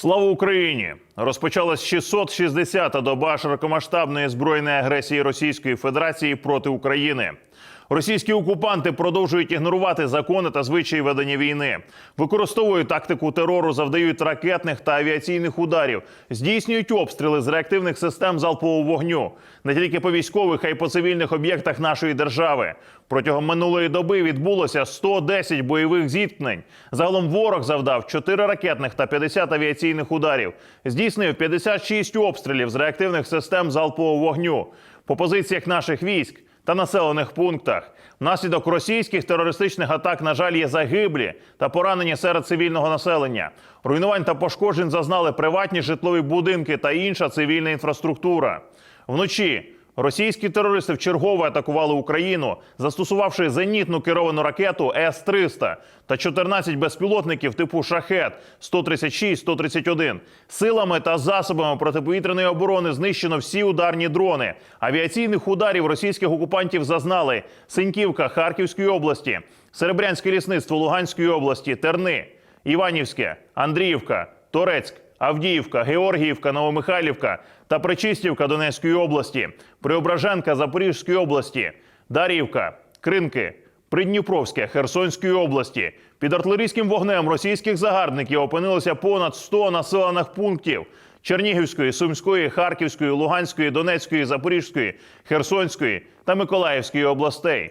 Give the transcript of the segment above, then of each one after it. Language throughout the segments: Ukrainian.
Слава Україні! Розпочалась 660-та доба широкомасштабної збройної агресії Російської Федерації проти України. Російські окупанти продовжують ігнорувати закони та звичаї ведення війни, використовують тактику терору, завдають ракетних та авіаційних ударів, здійснюють обстріли з реактивних систем залпового вогню не тільки по військових, а й по цивільних об'єктах нашої держави. Протягом минулої доби відбулося 110 бойових зіткнень. Загалом ворог завдав 4 ракетних та 50 авіаційних ударів. Здійснив 56 обстрілів з реактивних систем залпового вогню по позиціях наших військ та населених пунктах. Внаслідок російських терористичних атак, на жаль, є загиблі та поранені серед цивільного населення. Руйнувань та пошкоджень зазнали приватні житлові будинки та інша цивільна інфраструктура. Вночі російські терористи вчергове атакували Україну, застосувавши зенітну керовану ракету С-300 та 14 безпілотників типу Шахет 136-131. Силами та засобами протиповітряної оборони знищено всі ударні дрони. Авіаційних ударів російських окупантів зазнали Синьківка Харківської області, Серебрянське лісництво Луганської області, Терни, Іванівське, Андріївка, Торецьк. Авдіївка, Георгіївка, Новомихайлівка та Причистівка Донецької області, Преображенка Запорізької області, Дарівка, Кринки, Придніпровське Херсонської області. Під артилерійським вогнем російських загарбників опинилося понад 100 населених пунктів Чернігівської, Сумської, Харківської, Луганської, Донецької, Запорізької, Херсонської та Миколаївської областей.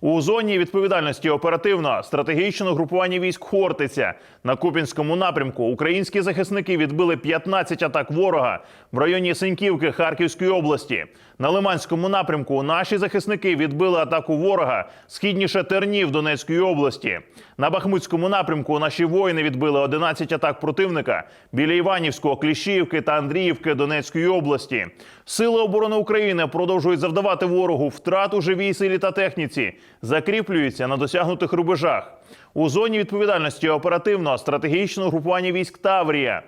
У зоні відповідальності оперативно стратегічного групування військ Хортиця на Купінському напрямку українські захисники відбили 15 атак ворога в районі Синьківки Харківської області. На Лиманському напрямку наші захисники відбили атаку ворога східніше Тернів Донецької області. На Бахмутському напрямку наші воїни відбили 11 атак противника біля Іванівського, Кліщіївки та Андріївки Донецької області. Сили оборони України продовжують завдавати ворогу втрат у живій силі та техніці, закріплюються на досягнутих рубежах. У зоні відповідальності оперативного стратегічного групування військ Таврія.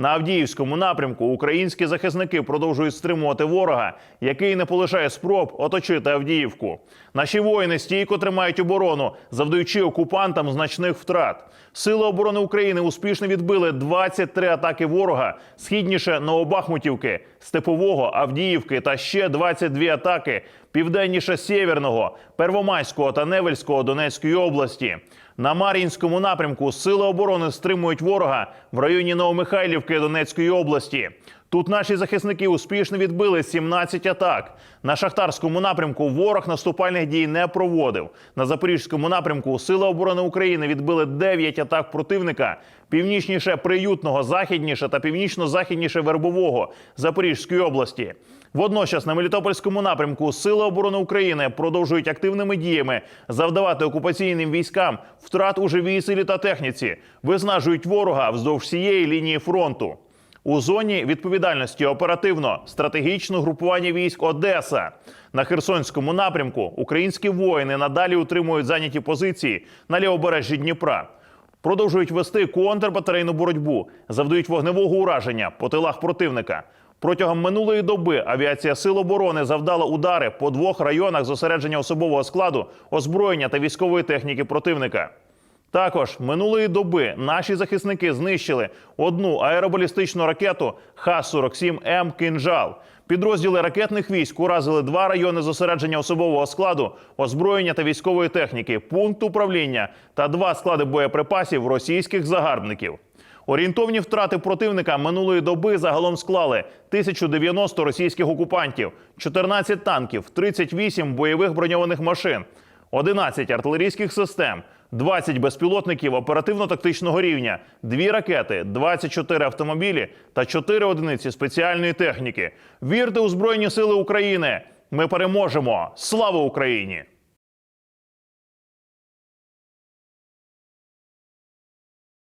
На Авдіївському напрямку українські захисники продовжують стримувати ворога, який не полишає спроб оточити Авдіївку. Наші воїни стійко тримають оборону, завдаючи окупантам значних втрат. Сили оборони України успішно відбили 23 атаки ворога східніше Новобахмутівки, Степового, Авдіївки та ще 22 атаки південніше Сєвєрного, Первомайського та Невельського Донецької області. На Мар'їнському напрямку сили оборони стримують ворога в районі Новомихайлівки Донецької області. Тут наші захисники успішно відбили 17 атак. На шахтарському напрямку ворог наступальних дій не проводив. На запорізькому напрямку Сили оборони України відбили 9 атак противника. Північніше приютного, західніше та північно-західніше вербового Запорізької області. Водночас на Мелітопольському напрямку Сили оборони України продовжують активними діями завдавати окупаційним військам втрат у живій силі та техніці, виснажують ворога вздовж всієї лінії фронту. У зоні відповідальності оперативно стратегічного групування військ Одеса на Херсонському напрямку українські воїни надалі утримують зайняті позиції на лівобережжі Дніпра. Продовжують вести контрбатарейну боротьбу, завдають вогневого ураження по тилах противника. Протягом минулої доби авіація Сил оборони завдала удари по двох районах зосередження особового складу, озброєння та військової техніки противника. Також минулої доби наші захисники знищили одну аеробалістичну ракету Х-47М «Кинжал». Підрозділи ракетних військ уразили два райони зосередження особового складу, озброєння та військової техніки, пункт управління та два склади боєприпасів російських загарбників. Орієнтовні втрати противника минулої доби загалом склали 1090 російських окупантів, 14 танків, 38 бойових броньованих машин, 11 артилерійських систем, 20 безпілотників оперативно-тактичного рівня, 2 ракети, 24 автомобілі та 4 одиниці спеціальної техніки. Вірте у Збройні Сили України! Ми переможемо! Слава Україні!